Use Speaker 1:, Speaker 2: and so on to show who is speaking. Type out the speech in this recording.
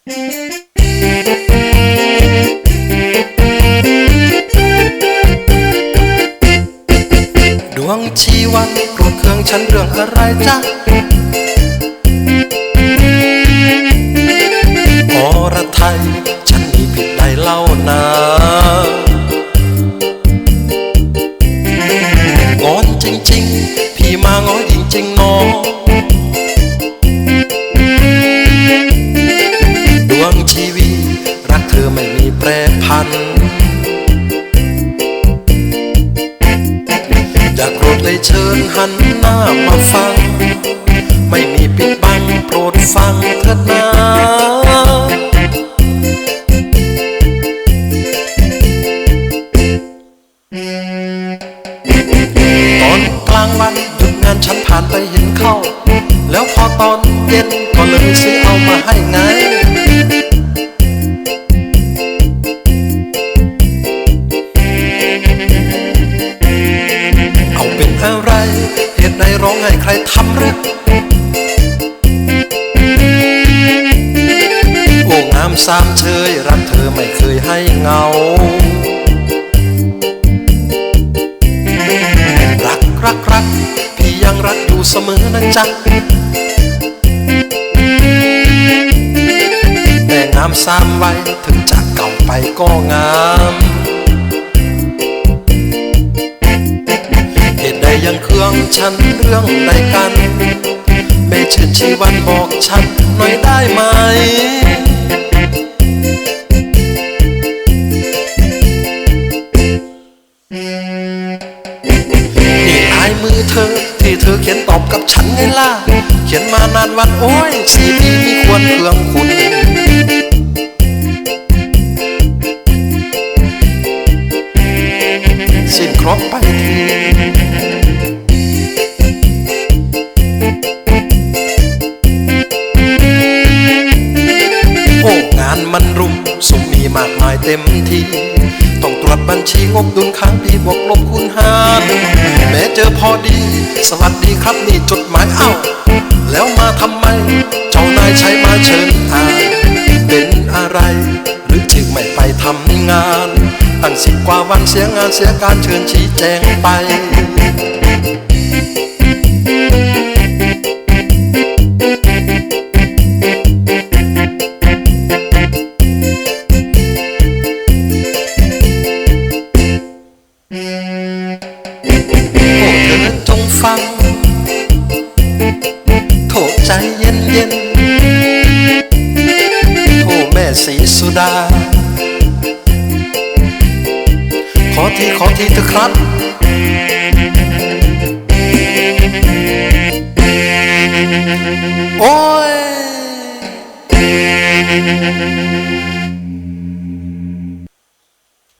Speaker 1: ดวงชีวันโกรธเคืองฉันเรื่องอะไรจ๊ะอรไทย ฉันมีผิดใดเล่านางอนจริง ๆ พี่มางอนจริงๆงอ เชิญหันหน้ามาฟัง ไม่มีปิดบังโปรดฟังเถิดนาตอนกลางวันหยุดงานฉันผ่านไปเห็นเข้า แล้วพอตอนเย็นก็เลยซื้อเอามาให้ไง ครทำรือโอ้งามสามเชยรักเธอไม่เคยให้เงา รักรักรักพี่ยังรักอยู่เสมอนะจ๊ะแต่งามสามไว้ถึงจะเก่าไปก็งาม ยังเครื่องฉันเรื่องใดกัน ไม่เชิญชีวันบอกฉันหน่อยได้ไหม นี่ลายมือเธอที่เธอเขียนตอบกับฉันไงล่ะ เขียนมานานวันโอ้ยสีนี้มีควรเครื่องคุณสิ้นครบไปที มันรุม สุมมีมากมายเต็มทีต้องตรวจบัญชีงบดุลค้างปีบวกลบคูณหารแม้เจอพอดี สวัสดีครับนี่จดหมายเอ้า แล้วมาทำไม เจ้านายใช้มาเชิญอ่านเป็นอะไร หรือจึงไม่ไปทำงาน ตั้งสิบกว่าวันเสียงานเสียการเชิญชี้แจงไป่สีสุดา ขอทีขอทีเถอะครับ โอ้ย